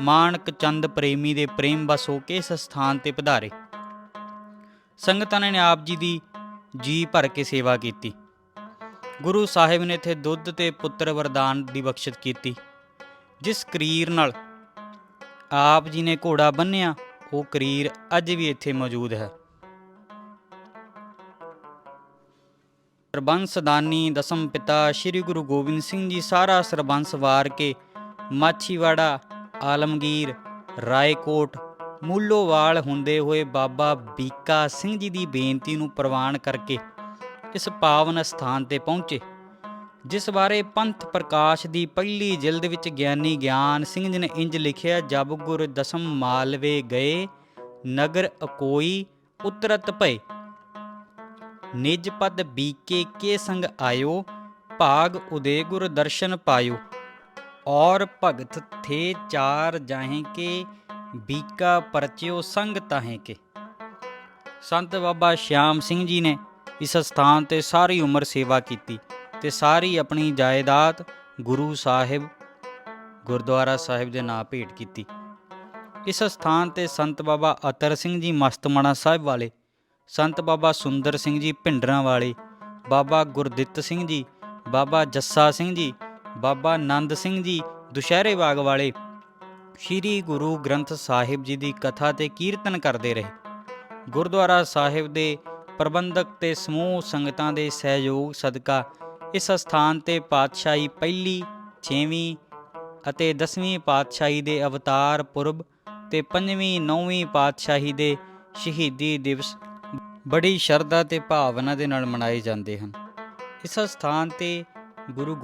ਮਾਨਕ ਚੰਦ ਪ੍ਰੇਮੀ ਦੇ ਪ੍ਰੇਮ ਬਸ ਹੋ ਕੇ ਇਸ ਸਥਾਨ ਤੇ ਪਧਾਰੇ। ਸੰਗਤਾਂ ਨੇ ਆਪ ਜੀ ਦੀ ਜੀ ਭਰ ਕੇ ਸੇਵਾ ਕੀਤੀ। ਗੁਰੂ ਸਾਹਿਬ ਨੇ ਇੱਥੇ ਦੁੱਧ ਤੇ ਪੁੱਤਰ ਵਰਦਾਨ ਦੀ ਬਖਸ਼ਿਸ਼ ਕੀਤੀ। ਜਿਸ ਕਰੀਰ ਨਾਲ ਆਪ ਜੀ ਨੇ ਘੋੜਾ ਬੰਨਿਆ ਉਹ ਕਰੀਰ ਅੱਜ ਵੀ ਇੱਥੇ ਮੌਜੂਦ ਹੈ। ਸਰਬੰਸਦਾਨੀ ਦਸਮ ਪਿਤਾ, ਸ੍ਰੀ ਗੁਰੂ ਗੋਬਿੰਦ ਸਿੰਘ ਜੀ ਸਾਰਾ ਸਰਬੰਸ ਵਾਰ ਕੇ ਮਾਛੀਵਾੜਾ ਆਲਮਗੀਰ, ਰਾਏਕੋਟ, ਮੂਲੋਵਾਲ ਹੁੰਦੇ ਹੋਏ ਬਾਬਾ ਬੀਕਾ ਸਿੰਘ ਜੀ ਦੀ ਬੇਨਤੀ ਨੂੰ ਪ੍ਰਵਾਨ ਕਰਕੇ ਇਸ ਪਾਵਨ ਸਥਾਨ ਤੇ ਪਹੁੰਚੇ, ਜਿਸ ਬਾਰੇ ਪੰਥ ਪ੍ਰਕਾਸ਼ ਦੀ ਪਹਿਲੀ ਜਿਲਦ ਵਿੱਚ ਗਿਆਨੀ ਗਿਆਨ ਸਿੰਘ ਜੀ ਨੇ ਇੰਜ ਲਿਖਿਆ, ਜਬ ਗੁਰ ਦਸਮ ਮਾਲਵੇ ਗਏ, ਨਗਰ ਅਕੋਈ ਉਤਰਤ ਭਏ। ਨਿਜ ਪਦ ਬੀਕੇ ਕੇ ਸੰਗ ਆਇਓ, ਭਾਗ ਉਦੇ ਗੁਰ ਦਰਸ਼ਨ ਪਾਇਓ। ਔਰ ਭਗਤ ਥੇ ਚਾਰ ਜਾਹੇ ਕੇ, ਬੀਕਾ ਪਰਚਿਓ ਸੰਗ ਤਾਹੇ ਕੇ। ਸੰਤ ਬਾਬਾ ਸ਼ਿਆਮ ਸਿੰਘ ਜੀ ਨੇ ਇਸ ਸਥਾਨ ਤੇ ਸਾਰੀ ਉਮਰ ਸੇਵਾ ਕੀਤੀ ਤੇ ਸਾਰੀ ਆਪਣੀ ਜਾਇਦਾਦ ਗੁਰੂ ਸਾਹਿਬ, ਗੁਰਦੁਆਰਾ ਸਾਹਿਬ ਦੇ ਨਾਂ ਭੇਟ ਕੀਤੀ। ਇਸ ਸਥਾਨ ਤੇ ਸੰਤ ਬਾਬਾ ਅਤਰ ਸਿੰਘ ਜੀ ਮਸਤਮਾਣਾ ਸਾਹਿਬ ਵਾਲੇ, ਸੰਤ ਬਾਬਾ ਸੁੰਦਰ ਸਿੰਘ ਜੀ ਭਿੰਡਰਾਂ ਵਾਲੇ, ਬਾਬਾ ਗੁਰਦਿੱਤ ਸਿੰਘ ਜੀ, ਬਾਬਾ ਜੱਸਾ ਸਿੰਘ ਜੀ ਬਾਬਾ ਆਨੰਦ ਸਿੰਘ ਜੀ ਦੁਸ਼ਹਿਰੇ ਬਾਗ ਵਾਲੇ ਸ੍ਰੀ ਗੁਰੂ ਗ੍ਰੰਥ ਸਾਹਿਬ ਜੀ ਦੀ ਕਥਾ ਤੇ ਕੀਰਤਨ ਕਰਦੇ ਰਹੇ। ਗੁਰਦੁਆਰਾ ਸਾਹਿਬ ਦੇ ਪ੍ਰਬੰਧਕ ਤੇ ਸਮੂਹ ਸੰਗਤਾਂ ਦੇ ਸਹਿਯੋਗ ਸਦਕਾ ਇਸ ਸਥਾਨ ਤੇ ਪਾਤਸ਼ਾਹੀ ਪਹਿਲੀ 6ਵੀਂ ਅਤੇ 10ਵੀਂ ਪਾਤਸ਼ਾਹੀ ਦੇ ਅਵਤਾਰ ਪੁਰਬ ਤੇ 5ਵੀਂ 9ਵੀਂ ਪਾਤਸ਼ਾਹੀ ਦੇ ਸ਼ਹੀਦੀ ਦਿਵਸ ਬੜੀ ਸ਼ਰਧਾ ਤੇ ਭਾਵਨਾ ਦੇ ਨਾਲ ਮਨਾਏ ਜਾਂਦੇ ਹਨ। ਇਸ ਸਥਾਨ ਤੇ ਗੁਰੂ ਗੋ-